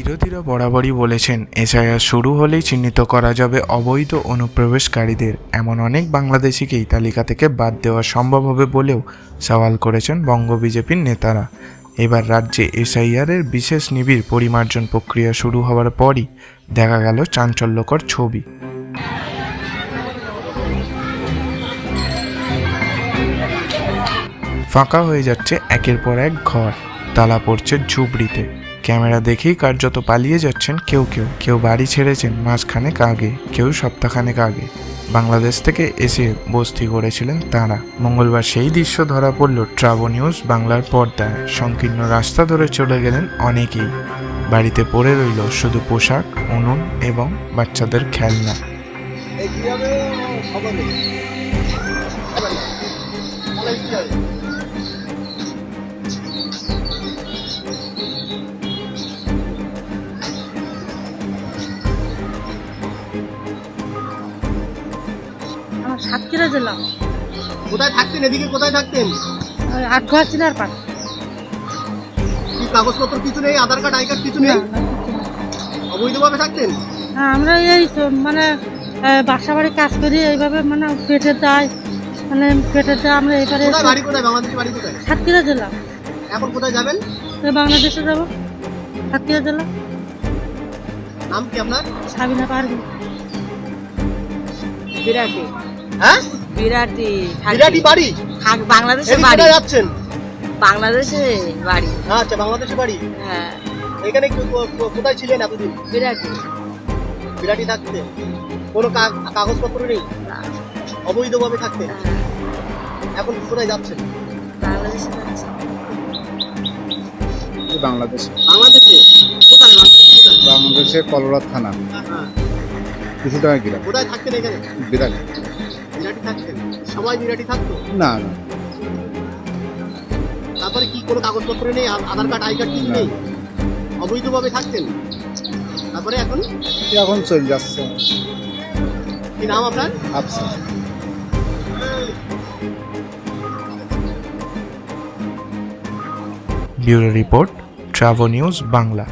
বিরোধীরা বরাবরই বলেছেন, এসআইআর শুরু হলেই চিহ্নিত করা যাবে অবৈধ অনুপ্রবেশকারীদের। এমন অনেক বাংলাদেশিকেই তালিকা থেকে বাদ দেওয়া সম্ভব হবে বলেও সওয়াল করেছেন বঙ্গ বিজেপির নেতারা। এবার রাজ্যে এসআইআরের বিশেষ নিবিড় পরিমার্জন প্রক্রিয়া শুরু হওয়ার পরই দেখা গেল চাঞ্চল্যকর ছবি। ফাঁকা হয়ে যাচ্ছে একের পর এক ঘর, তালা পড়ছে ঝুবড়িতে ক্যামেরা দেখেই কার্যত পালিয়ে যাচ্ছেন কেউ কেউ। কেউ বাড়ি ছেড়েছেন মাসখানেক আগে, কেউ সপ্তাহখানেক আগে। বাংলাদেশ থেকে এসে বস্তি করেছিলেন তাঁরা। মঙ্গলবার সেই দৃশ্য ধরা পড়ল ট্রাভো নিউজ বাংলার পর্দায়। সংকীর্ণ রাস্তা ধরে চলে গেলেন অনেকেই। বাড়িতে পড়ে রইল শুধু পোশাক, উনুন এবং বাচ্চাদের খেলনা। এই সাতক্ষীরা জেলা। কোথায় থাকতেন? এদিকে কোথায় থাকতেন? ওই আটঘর চিনার পাট কি কাগজপত্র কিছু নেই? আধার কার্ড আই কার্ড কিছু নেই? অবৈধভাবে থাকতেন? হ্যাঁ আমরা এই মানে বাসা বাড়ি কাজ করি এইভাবে মানে পেটের দায় মানে পেটের দায় আমরা এবারে বাড়ি কোথায়? বাংলাদেশের বাড়ি কোথায়? সাতক্ষীরা জেলা। এখন কোথায় যাবেন? বাংলাদেশে যাব। সাতক্ষীরা জেলা। নাম কি আপনার? সাবিনা পারবি বিরাটি হ্যাঁ? বিরাটি। বিরাটি বাড়ি? থাক- বাংলাদেশে বাড়ি। যাচ্ছেন? বাংলাদেশে বাড়ি। আচ্ছা বাংলাদেশে বাড়ি? হ্যাঁ। এখানে কোথায় ছিলেন এতদিন? বিরাটি। বিরাটি থাকতেন কোনো কাগজপত্র নেই? অবৈধভাবে থাকতেন হ্যাঁ, এখন কোথায় যাচ্ছেন? বাংলাদেশে। বাংলাদেশে। বাংলাদেশে? কোথায়? বাংলাদেশে? কলরাত থানা। হ্যাঁ। কিছু টাকা গেলাম কোথায় থাকতেন এখানে? বিরাট। বিরাটি থাকতেন সবাই বিরাটি থাকতো? না না। তারপরে কি কোনো কাগজপত্র নেই? আধার কার্ড আই কার্ড কিছু নেই? অবৈধভাবে থাকতেন? তারপরে এখন? এখন চলে যাচ্ছে। কি নাম আপনার? আচ্ছা bureau report Travo news Bangla.